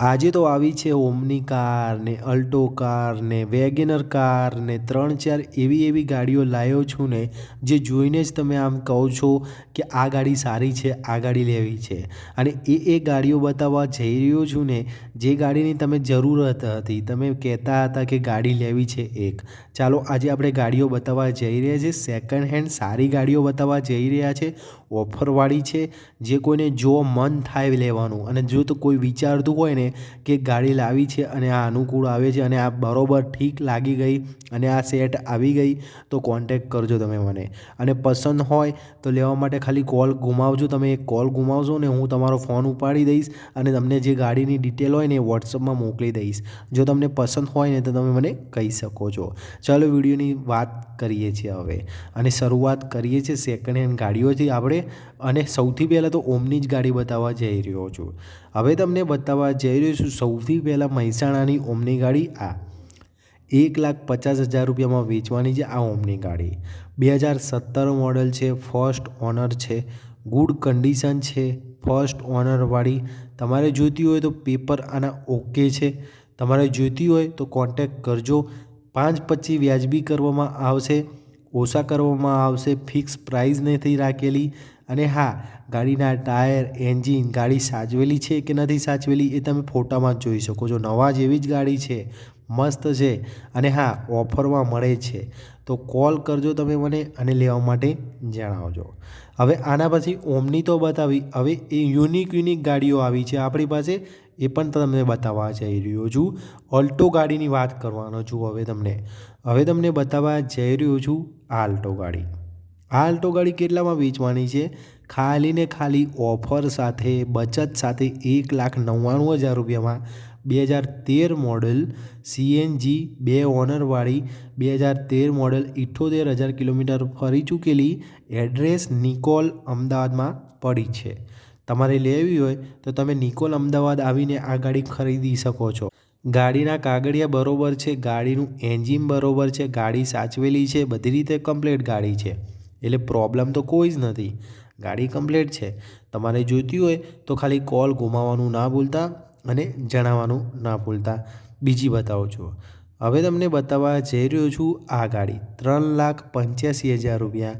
આજે તો આવી છે ઓમની કાર ને અલ્ટો કાર ને વેગેનર કાર ને ત્રણ ચાર એવી એવી ગાડીઓ લાવ્યો છું ને, જે જોઈને જ તમે આમ કહો છો કે આ ગાડી સારી છે, આ ગાડી લેવી છે. અને એ એ ગાડીઓ બતાવવા જઈ રહ્યો છું ને, જે ગાડીની તમે જરૂરત હતી. તમે કહેતા હતા કે ગાડી લેવી છે એક. ચાલો આજે આપણે ગાડીઓ બતાવવા જઈ રહ્યા છે. સેકન્ડ હેન્ડ સારી ગાડીઓ બતાવવા જઈ રહ્યા છે. ઓફરવાળી છે. જે કોઈને જો મન થાય લેવાનું. અને જો તો કોઈ વિચારતું હોય ને કે ગાડી લાવી છે અને આ અનુકૂળ આવે છે અને આ બરોબર ઠીક લાગી ગઈ અને આ સેટ આવી ગઈ, તો કોન્ટેક કરજો તમે મને. અને પસંદ હોય તો લેવા માટે ખાલી કોલ ગુમાવજો. તમે એક કોલ ગુમાવશો ને હું તમારો ફોન ઉપાડી દઈશ અને તમને જે ગાડીની ડિટેલ હોય ને એ વોટ્સઅપમાં મોકલી દઈશ. જો તમને પસંદ હોય ને તો તમે મને કહી શકો છો. ચાલો વિડીયોની વાત કરીએ છીએ હવે. અને શરૂઆત કરીએ છીએ સેકન્ડ હેન્ડ ગાડીઓથી આપણે. અને સૌથી પહેલાં તો ઓમની જ ગાડી બતાવવા જઈ રહ્યો છું. હવે તમને બતાવવા જઈ રહ્યો છું. સૌથી પહેલાં મહેસાણાની ઓમની ગાડી આ. એક લાખ પચાસ હજાર રૂપિયામાં વેચવાની છે આ ઓમની ગાડી. બે હજાર સત્તર મોડલ છે, ફર્સ્ટ ઓનર છે, ગુડ કન્ડિશન છે, ફર્સ્ટ ઓનરવાળી તમારે જોઈતી હોય તો પેપર આના ઓકે છે. તમારે જોઈતી હોય તો કોન્ટેક કરજો. પાંચ પછી વ્યાજબી કરવામાં આવશે, ઓછા કરવામાં આવશે, ફિક્સ પ્રાઇસ નથી રાખેલી. અને હા, ગાડીના ટાયર, એન્જિન, ગાડી સાચવેલી છે કે નથી સાચવેલી એ તમે ફોટામાં જ જોઈ શકો છો. નવા જેવી જ ગાડી છે, મસ્ત છે અને હા, ઓફરમાં મળે છે. તો કોલ કરજો તમે મને અને લેવા માટે જણાવજો. હવે આના પછી ઓમની તો બતાવી, હવે એ યુનિક યુનિક ગાડીઓ આવી છે. આપણી પાસે એ પણ તમને બતાવવા જઈ રહ્યો છું. ઓલ્ટો ગાડીની વાત કરવાનો છું હવે તમને. હવે તમને બતાવવા જઈ રહ્યો છું આલ્ટો ગાડી. આ આલ્ટો ગાડી કેટલામાં વેચવાની છે? ખાલી ને ખાલી ઓફર સાથે, બચત સાથે એક લાખ નવ્વાણું હજાર રૂપિયામાં બે હજાર તેર મોડલ સીએનજી બે ઓનરવાળી બે હજાર તેર મોડલ ઇઠ્ઠોતેર હજાર કિલોમીટર ફરી ચૂકેલી એડ્રેસ નિકોલ અમદાવાદમાં પડી છે. તમારે લેવી હોય તો તમે નિકોલ અમદાવાદ આવીને આ ગાડી ખરીદી શકો છો. ગાડીના કાગળિયા બરોબર છે, ગાડીનું એન્જિન બરોબર છે, ગાડી સાચવેલી છે, બધી રીતે કમ્પ્લીટ ગાડી છે. એટલે પ્રોબ્લેમ તો કોઈ જ નથી. ગાડી કમ્પ્લીટ છે. તમારે જોઈતી હોય તો ખાલી કોલ ગુમાવવાનું ના ભૂલતા અને જણાવવાનું ના ભૂલતા. બીજી બતાવું છું. હવે તમને બતાવવા જઈ રહ્યો છું આ ગાડી. ત્રણ લાખ પંચ્યાસી હજાર રૂપિયા.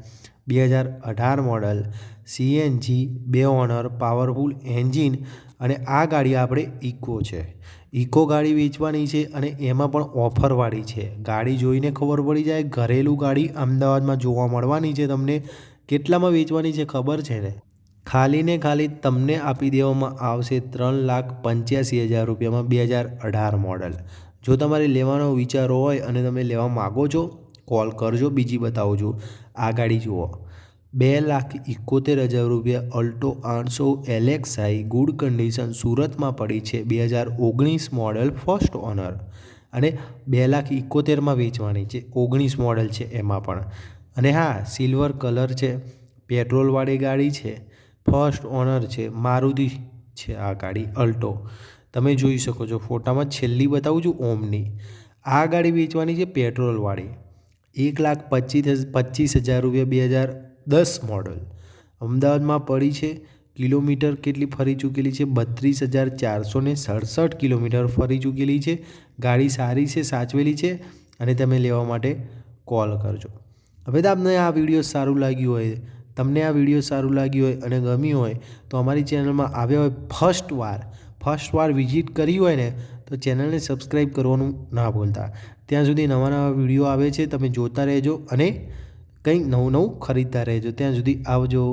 બે હજાર અઢાર મોડલ, સીએનજી, બે ઓનર, પાવરફુલ એન્જિન અને આ ગાડી આપણે ઇકો છે. ઇકો ગાડી વેચવાની છે અને એમાં પણ ઓફરવાળી છે. ગાડી જોઈને ખબર પડી જાય, ઘરેલું ગાડી અમદાવાદમાં જોવા મળવાની છે તમને. કેટલામાં વેચવાની છે ખબર છે ને? ખાલી ને ખાલી તમને આપી દેવામાં આવશે ત્રણ લાખ પંચ્યાસી હજાર રૂપિયામાં બે હજાર અઢાર મોડલ. જો તમારે લેવાનો વિચારો હોય અને તમે લેવા માગો છો કોલ કરજો, બીજી બતાવું છું આ ગાડી જુઓ. બે લાખ એકોતેર હજાર રૂપિયા અલ્ટો આઠસો એલેક્સાઈ ગુડ કન્ડિશન સુરતમાં પડી છે. બે હજાર ઓગણીસ મોડલ ફર્સ્ટ ઓનર. અને બે લાખ એકોતેરમાં વેચવાની છે. ઓગણીસ મોડલ છે એમાં પણ. અને હા, સિલ્વર કલર છે. પેટ્રોલવાળી ગાડી છે. ફર્સ્ટ ઓનર છે. મારુતિ છે આ ગાડી, અલ્ટો. તમે જોઈ શકો છો ફોટામાં છેલ્લી બતાવું છું ઓમની. આ ગાડી વેચવાની છે પેટ્રોલવાળી. એક લાખ પચીસ પચીસ હજાર રૂપિયા બે હજાર દસ મોડલ. અમદાવાદમાં પડી છે. કિલોમીટર કેટલી ફરી ચૂકેલી છે? બત્રીસ હજાર ચારસો ને સડસઠ કિલોમીટર ફરી ચૂકેલી છે. ગાડી સારી છે, સાચવેલી છે અને તમે લેવા માટે કોલ કરજો. હવે તમને આ વીડિયો સારું લાગ્યું હોય, તમને આ વીડિયો સારું લાગ્યું હોય અને ગમ્યું હોય, તો અમારી ચેનલમાં આવ્યા હોય ફર્સ્ટ વાર ફર્સ્ટ વાર વિઝિટ કરી હોય ને તો ચેનલને સબસ્ક્રાઈબ કરવાનું ના ભૂલતા. ત્યાં સુધી નવા નવા વીડિયો આવે છે, તમે જોતા રહેજો અને કંઈક નવું નવું ખરીદતા રહેજો. ત્યાં સુધી આવજો.